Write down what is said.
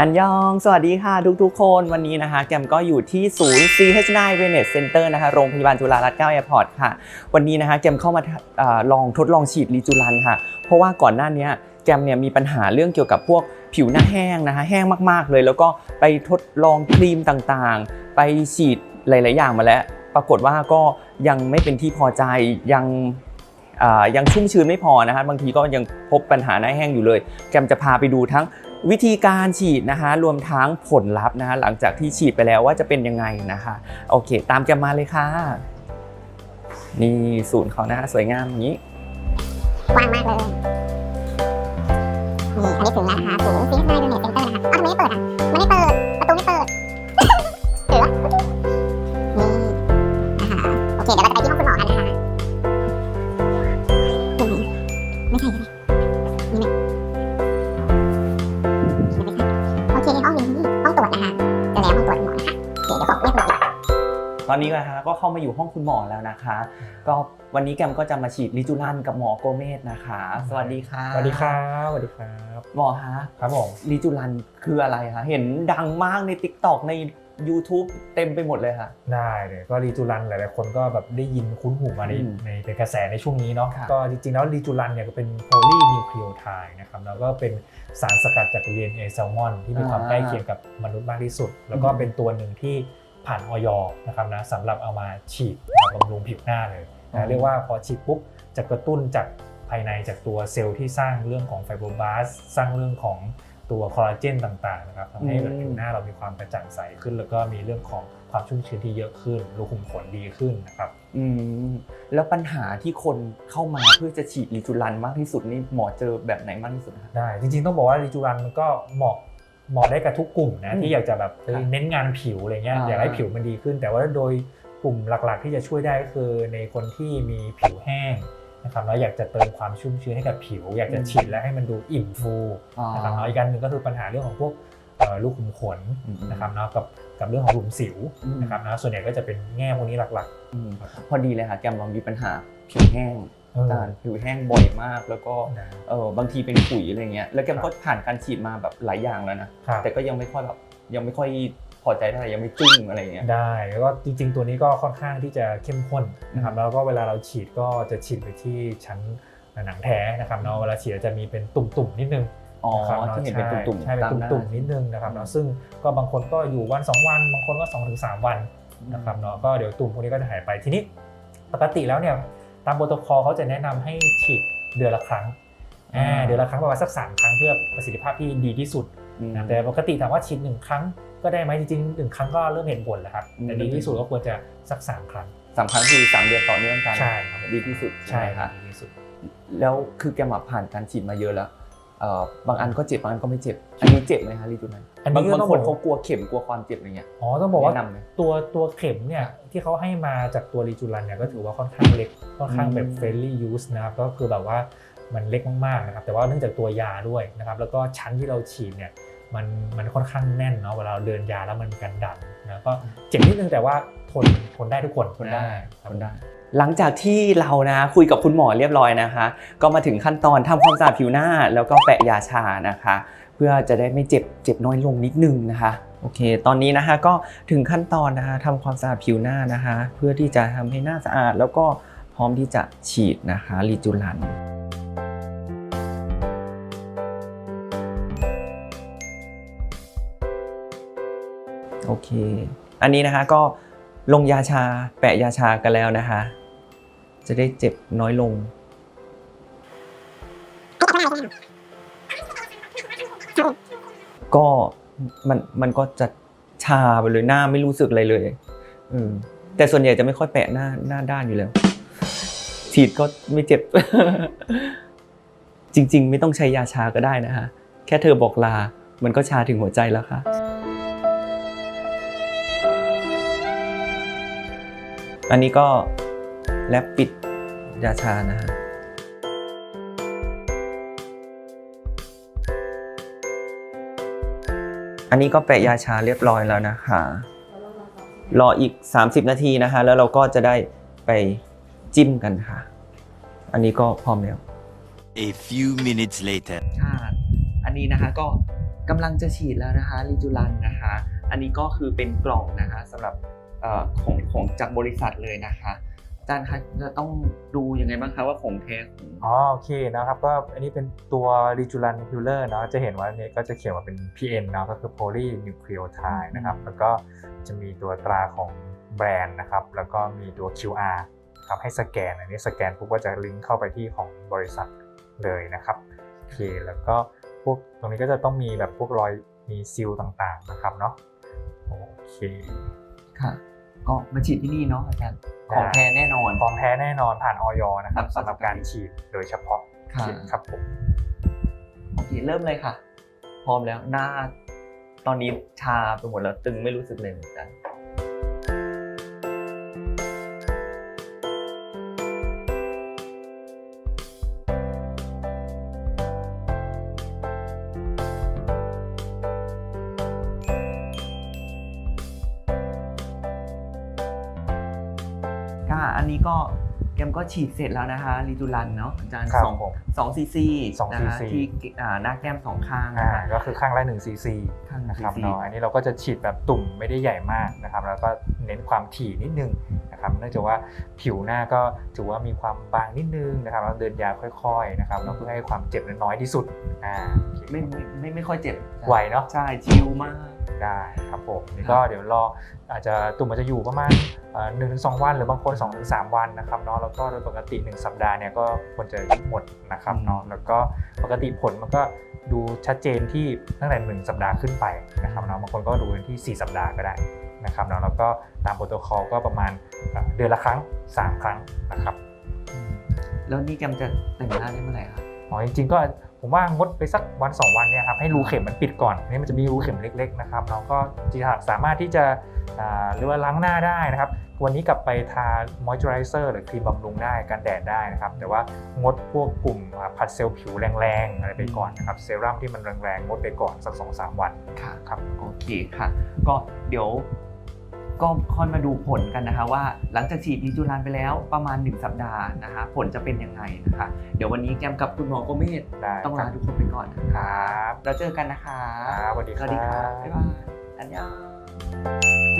อันยอง สวัสดีค่ะทุกๆ คนวันนี้นะคะแกมก็อยู่ที่ศูนย์ CH9 Wellness Center นะคะโรงพยาบาลจุฬารัตน์9 Airport ค่ะ วันนี้นะคะแกมเข้ามาอลองทดลองฉีดลีจูรันค่ะ เพราะว่าก่อนหน้านี้แกมเนี่ยมีปัญหาเรื่องเกี่ยวกับพวกผิวหน้าแห้งนะคะแห้งมากๆเลย แล้วก็ไปทดลองครีมต่างๆ ไปฉีดหลาย ๆ อย่างมาแล้ว ปรากฏว่าก็ยังไม่เป็นที่พอใจยังยังชุ่มชื้นไม่พอนะคะบางทีก็ยังพบปัญหาหน้าแห้งอยู่เลย แกมจะพาไปดูทั้ง วิธีการฉีดนะคะ รวมทั้งผลลัพธ์นะคะหลังจากที่ฉีดไปแล้วว่าจะเป็นยังไงนะคะ โอเค ตามแกมมาเลยค่ะ นี่ศูนย์เขาหน้าสวยงามอย่างนี้ กว้างมากเลย นี่อันนี้ถึงแล้วนะคะถึงซีรีส์ไนดูเน็ตเซ็นเตอร์นะคะอ้าวทำไมไม่เปิดอะไม่ได้เปิด ประตูไม่เปิดถือวะนี่นะคะโอเค เดี๋ยวเราจะไปที่ห้องคุณหมอกันนะคะไม่ใช่ใช่ไหม ตอนนี้นะคะก็เข้ามาอยู่ห้องคุณหมอแล้วนะคะ ก็วันนี้แกมก็จะมาฉีดลิจูรันกับหมอโกเมสนะคะ สวัสดีค่ะสวัสดีครับสวัสดีครับหมอฮะครับผมลิจูรันคืออะไรคะเห็นดังมากใน Tik t o อกใน YouTube เต็มไปหมดเลยค่ะ ได้เลยก็รีจูรันหลายๆ คนก็แบบได้ยินคุ้นหูมาในอืมในเป็นกระแสในช่วงนี้เนาะครับก็จริงๆ แล้วรีจูรันเนี่ยก็เป็นโพลีนิวคลีโอไทด์นะครับแล้วก็เป็นสารสกัดจาก DNA แซลมอนที่มีความอ่าใกล้เคียงกับมนุษย์มากที่สุด แล้วก็อืมเป็นตัวหนึ่งที่ ผ่านออยนะครับนะสำหรับเอามาฉีดนะครับบำรุงผิวหน้าเลยอ๋อนะเรียกว่าพอฉีดปุ๊บจะกระตุ้นจากภายในจากตัวเซลล์ที่สร้างเรื่องของไฟโบรบลาสต์สร้างเรื่องของตัวคอลลาเจนต่างๆนะครับทำให้แบบผิวหน้าเรามีความกระจ่างใสขึ้น แล้วก็มีเรื่องของความชุ่มชื้นที่เยอะขึ้น รูขุมขนดีขึ้นนะครับอืมแล้วปัญหาที่คนเข้ามาเพื่อจะฉีดลิจูรันมากที่สุดนี่หมอเจอแบบไหนมากที่สุดคะได้จริงๆต้องบอกว่ารีจูรันมันก็เหมาะ เหมาะได้กับทุกกลุ่มนะอืมที่อยากจะแบบเอ้ยครับเน้นงานผิวอะไรเงี้ยอ่าอยากให้ผิวมันดีขึ้น แต่ว่าโดยกลุ่มหลักๆ ที่จะช่วยได้ก็คือในคนที่มีผิวแห้งนะครับแล้วอยากจะเติมความชุ่มชื้นให้กับผิว อยากจะฉีดแล้วให้มันดูอิ่มฟูอ๋อนะครับแล้วอีกอันหนึ่งก็คือปัญหาเรื่องของพวกเอ่อลูกขุมขนอืมนะครับเนาะกับกับเรื่องของหลุมสิวอืมนะครับนะส่วนใหญ่ก็จะเป็นแง่พวกนี้หลักอืมพอดีเลยค่ะแกมเรามีปัญหาผิวแห้งๆเออการผิวแห้งบ่อยมาก แล้วก็นะเออบางทีเป็นขุยอะไรเงี้ยแล้วแกมก็ผ่านการฉีดมาแบบหลายอย่างแล้วนะครับแต่ก็ยังไม่ค่อยแบบยังไม่ค่อยพอใจเท่าไหร่ยังไม่จึ้งอะไรเงี้ยได้แล้วก็จริง ๆ ตัวนี้ก็ค่อนข้างที่จะเข้มข้นนะครับแล้วก็เวลาเราฉีดก็จะฉีดไปที่ชั้นหนังแท้นะครับเนาะเวลาฉีดจะมีเป็นตุ่มๆนิดนึงอ๋อนะครับที่เห็นเป็นตุ่มๆใช่เป็นตามหน้าตุ่มๆนิดนึงนะครับเนาะซึ่งก็บางคนก็อยู่วัน 2 วัน บางคนก็2-3ถึงวันนะครับเนาะก็เดี๋ยวตุ่มพวกนี้ก็จะหายไปทีนี้ ปกติแล้วเนี่ย ตามโปรโตคอลเขาจะแนะนำให้ฉีดเดือนละครั้งอ่าเดือนละครั้งประมาณสักสามครั้งเพื่อประสิทธิภาพที่ดีที่สุดอืมนะแต่ปกติถามว่าฉีดหนึ่งครั้งก็ได้ไหมจริงๆหนึ่งครั้งก็เริ่มเห็นผลแล้วครับอืมแต่ดีที่สุดก็ควรจะสักสามครั้งสามครั้งคือสามเดือนต่อเนื่องกันใช่ครับดีที่สุดใช่ไหมครัคะบดีที่สุด แล้วคือแกมาผ่านการฉีดมาเยอะแล้วเอ่อ บางอันก็เจ็บบางอันก็ไม่เจ็บ อันนี้เจ็บไหมคะลิจูนันอันบางนี้ก็บางต้องคนบอกเขากลัวเข็มกลัวความเจ็บอะไรเงี้ยอ๋อต้องบอกว่าแนะนำไหมตัวตัวเข็มเนี่ยที่เขาให้มาจากตัวรีจูรันเนี่ยก็ถือว่าค่อนข้างเล็กค่อนข้างแบบอืมเฟรนลี่ยูสนะครับก็คือแบบว่ามันเล็กมากๆนะครับแต่ว่าเนื่องจากตัวยาด้วยนะครับแล้วก็ชั้นที่เราฉีดเนี่ยมันมันค่อนข้างแน่นเนาะเวลาเราเดินยาแล้วมันกันดันนะก็เจ็บนิดนึงแต่ว่าทนทนได้ทุกคนทนได้ครับทนได้ หลังจากที่เรานะคุยกับคุณหมอเรียบร้อยนะคะ ก็มาถึงขั้นตอนทำความสะอาดผิวหน้า แล้วก็แปะยาชานะคะ เพื่อจะได้ไม่เจ็บเจ็บน้อยลงนิดนึงนะคะโอเค ตอนนี้นะคะก็ถึงขั้นตอนนะคะทำความสะอาดผิวหน้านะคะ เพื่อที่จะทำให้หน้าสะอาด แล้วก็พร้อมที่จะฉีดนะคะลิจูลันโอเค อันนี้นะคะก็ ลงยาชา แปะยาชากันแล้วนะคะ จะได้เจ็บน้อยลง ก็มันมันก็จะชาไปเลยหน้าไม่รู้สึกอะไรเลยเออแต่ส่วนใหญ่จะไม่ค่อยแปะหน้าหน้าด้านอยู่แล้ว ฉีดก็ไม่เจ็บ จริง ๆ ไม่ต้องใช้ยาชาก็ได้นะคะแค่เธอบอกลา มันก็ชาถึงหัวใจแล้วค่ะ อันนี้ก็แลบปิดยาชานะฮะอันนี้ก็แปะยาชาเรียบร้อยแล้วนะคะรออีก 30 นาทีนะคะแล้วเราก็จะได้ไปจิ้มกันค่ะ อันนี้ก็พร้อมแล้ว A few minutes later. ค่ะ อันนี้นะคะก็กำลังจะฉีดแล้วนะคะลิจูลันนะคะ อันนี้ก็คือเป็นกล่องนะคะสำหรับเอ่อ ของของจากบริษัทเลยนะคะอาจารย์คะจะต้องดูยังไงบ้างคะว่าของแท้ของอ๋อโอเคนะครับก็อันนี้เป็นตัว r e g u l a n h u l e r เนาะจะเห็นว่าเนี่ยก็จะเขียนว่าเป็น PN เนาะก็คือ polynucleotide นะครับแล้วก็จะมีตัวตราของแบรนด์นะครับแล้วก็มีตัว QR ครับให้สแกน อันนี้สแกนปุ๊บก็จะลิงก์เข้าไปที่ของบริษัทเลยนะครับโอเคแล้วก็พวกตรงนี้ก็จะต้องมีแบบพวกรอยมีซิลต่างๆนะครับเนาะโอเคค่ะ ก็มาฉีดที่นี่เนาะอาจารย์ได้ของแท้แน่นอนของแท้แน่นอนผ่านออยนะครับครับสำหรับการฉีดโดยเฉพาะค่ะครับผมโอเคเริ่มเลยค่ะ พร้อมแล้วหน้าตอนนี้ชาไปหมดแล้วตึงไม่รู้สึกเลยเหมือนกัน อันนี้ก็แกมก็ฉีดเสร็จแล้วนะคะลิจูลันเนาะอาจารย์ครับสองผมสองซีซีสองนะคะ cc ที่อ่าหน้าแก้มสองข้างอ่านะคะ ก็คือข้างละ1ซีซีข้างหนึ่งนะครับ cc เนาะอันนี้เราก็จะฉีดแบบตุ่มไม่ได้ใหญ่มากนะครับ แล้วก็เน้นความถี่นิดนึง นะครับเนื่องจากว่าผิวหน้าก็ถือว่ามีความบางนิดนึงนะครับแล้วเดินยาค่อยๆนะครับแล้วเพื่อให้ความเจ็บน้อยที่สุดอ่าโอเคไม่ไม่ไม่ไม่ค่อยเจ็บไหวเนาะใช่ชิลมากได้ครับผมนี่ก็เดี๋ยวรออาจจะตุ่มอาจจะอยู่ประมาณหนึ่งถึงสองวัน หรือบางคน2อถึงสวันนะครับเนาะแล้วก็โดยปกติ 1 สัปดาห์เนี่ยก็ควรจะหมดนะครับเนาะแล้วก็ปกติผลมันก็ดูชัดเจนที่ตั้งแต่1สัปดาห์ขึ้นไปนะครับเนาะบางคนก็ดูที่ 4 สัปดาห์ก็ได้ นะครับเนาะแล้วก็ตามโปรโตคอลก็ประมาณเอ่อเดือนละครั้ง 3 ครั้งนะครับอืมแล้วนี่แกมจะแต่งหน้าได้เมื่อไหร่ครับอ๋อจริงๆก็ผมว่างดไปสักวัน 2 วันเนี่ยครับให้รูเข็มมันปิดก่อนนี่มันจะมีรูเข็มเล็ก ๆ นะครับเราก็จะสามารถที่จะอ่าหรือว่าล้างหน้าได้นะครับ วันนี้กลับไปทามอยเจอไรเซอร์หรือครีมบำรุงได้กันแดดได้นะครับ แต่ว่างดพวกกลุ่มอ่าผัดเซลล์ผิวแรงๆ อะไรไปก่อนนะครับเซรั่มที่มันแรงๆ งดไปก่อนสักสองสามวันค่ะครับโอเคค่ะ ก็เดี๋ยว ก็ค่อยมาดูผลกันนะคะว่าหลังจากฉีดลิจูลันไปแล้วประมาณ 1 สัปดาห์นะคะผลจะเป็นยังไงนะคะเดี๋ยววันนี้แกมกับคุณหมอโกเมศได้ต้องครัลาบทุกคนไปก่อนนะคคะรับแล้วเจอกันนะคะครับสวัสดีสครัวัสดีค่ะบบ๊ายบายอันยอง